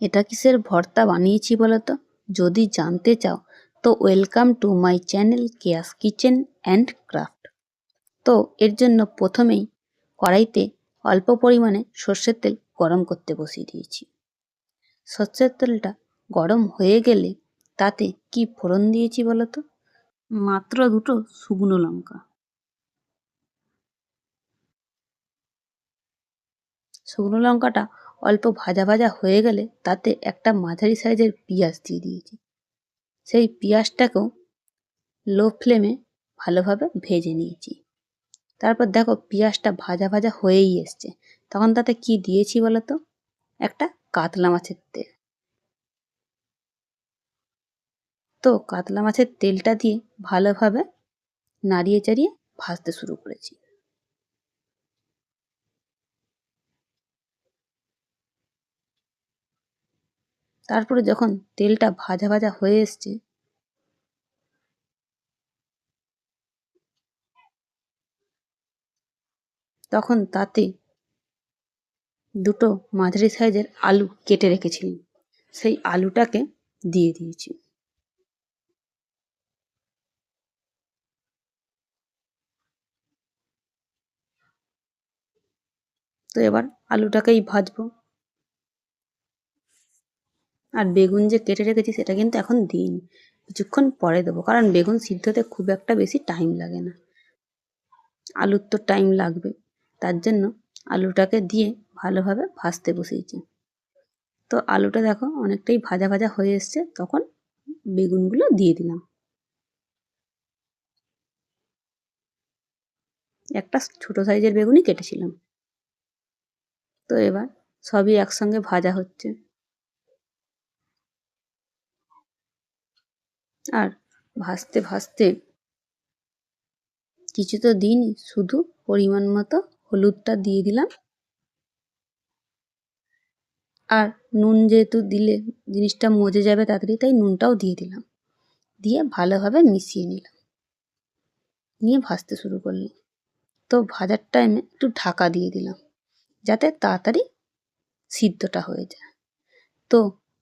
এটা কিসের ভর্তা বানিয়েছি বলো তো যদি জানতে চাও, তো welcome to my channel Keya's kitchen and craft তো এর জন্য প্রথমেই কড়াইতে অল্প পরিমাণে সর্ষের তেল গরম করতে বসিয়ে দিয়েছি। সর্ষের তেলটা গরম হয়ে গেলে তাতে কি ফোড়ন দিয়েছি বলো তো মাত্র দুটো শুকনো লঙ্কা। শুকনো লঙ্কাটা অল্প ভাজা ভাজা হয়ে গেলে তাতে একটা মাঝারি সাইজের পেঁয়াজ দিয়ে দিয়েছি। সেই পেঁয়াজটাকেও লো ফ্লেমে ভালোভাবে ভেজে নিয়েছি। তারপর দেখো পেঁয়াজটা ভাজা ভাজা হয়েই এসছে। তখন তাতে কি দিয়েছি বলো তো একটা কাতলা মাছের তেল। তো কাতলা মাছের তেলটা দিয়ে ভালোভাবে নাড়িয়ে চাড়িয়ে ভাজতে শুরু করেছি। তারপরে যখন তেলটা ভাজা ভাজা হয়ে এসছে, তখন তাতে দুটো মাঝারি সাইজের আলু কেটে রেখেছিলাম। সেই আলুটাকে দিয়ে দিয়েছি। তো এবার আলুটাকেই ভাজবো। আর বেগুন যে কেটে রেখেছি সেটা কিন্তু এখন দিইনি। কিছুক্ষণ পরে দেবো, কারণ বেগুন সিদ্ধতে খুব একটা বেশি টাইম লাগে না। আলুর তো টাইম লাগবে, তার জন্য আলুটাকে দিয়ে ভালোভাবে ভাজতে বসিয়েছি তো আলুটা দেখো অনেকটাই ভাজা ভাজা হয়ে এসছে, তখন বেগুনগুলো দিয়ে দিলাম। একটা ছোট সাইজের বেগুনই কেটেছিলাম। তো এবার সবই একসঙ্গে ভাজা হচ্ছে। আর ভাজতে ভাজতে কিছু তো দিইনি শুধু পরিমাণ মতো হলুদটা দিয়ে দিলাম। আর নুন যেহেতু দিলে জিনিসটা মজে যাবে তাড়াতাড়ি, তাই নুনটাও দিয়ে দিলাম। দিয়ে ভালোভাবে মিশিয়ে নিলাম। নিয়ে ভাজতে শুরু করলাম। তো ভাজার টাইমে একটু ঢাকা দিয়ে দিলাম, যাতে তাড়াতাড়ি সিদ্ধটা হয়ে যায়। তো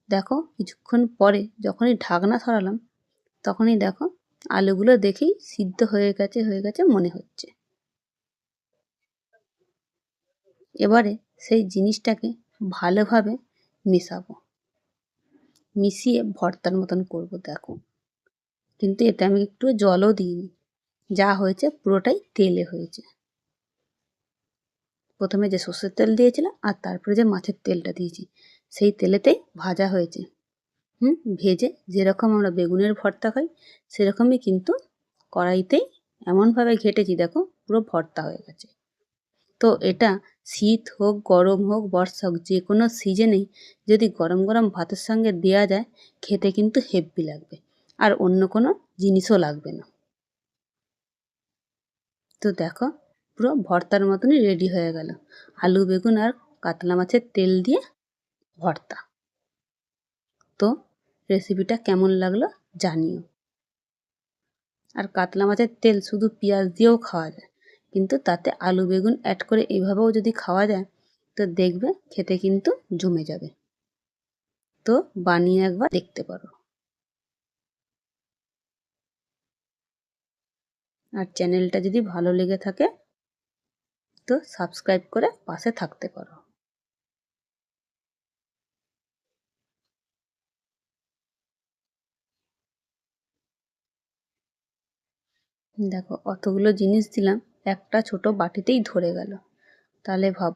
দেখো কিছুক্ষণ পরে যখনই ঢাকনা সরালাম তখনই দেখো আলুগুলো দেখেই সিদ্ধ হয়ে গেছে হয়ে গেছে মনে হচ্ছে। এবারে সেই জিনিসটাকে ভালোভাবে মেশাবো। মিশিয়ে ভর্তার মতন করব, দেখো। কিন্তু এতে আমি একটু জলও দিইনি। যা হয়েছে পুরোটাই তেলে হয়েছে। প্রথমে যে সর্ষের তেল দিয়েছিলাম আর তারপরে যে মাছের তেলটা দিয়েছি, সেই তেলেতেই ভাজা হয়েছে। হুম, ভেজে যেরকম আমরা বেগুনের ভর্তা খাই, সেরকমই কিন্তু কড়াইতেই এমনভাবে ঘেটেছি, দেখো পুরো ভর্তা হয়ে গেছে। তো এটা শীত হোক, গরম হোক, বর্ষা হোক যে কোনো সিজনেই যদি গরম গরম ভাতের সঙ্গে দেওয়া যায়, খেতে কিন্তু হেভি লাগবে। আর অন্য কোনো জিনিসও লাগবে না। তো দেখো পুরো ভর্তার মতনই রেডি হয়ে গেল। আলু, বেগুন আর কাতলা মাছের তেল দিয়ে ভর্তা। তো রেসিপিটা কেমন লাগল জানিও। আর কাতলা মাছের তেল শুধু পেঁয়াজ দিয়েও খাওয়া যায়, কিন্তু তাতে আলু বেগুন অ্যাড করে এইভাবেও যদি খাওয়া যায়, তো দেখবে খেতে কিন্তু জমে যাবে। তো বানিয়ে একবার দেখতে পারো। আর চ্যানেলটা যদি ভালো লেগে থাকে, তো সাবস্ক্রাইব করে পাশে থাকতে পারো। দেখো অতগুলো জিনিস দিলাম একটা ছোট বাটিতেই ধরে গেল। তাহলে ভাব।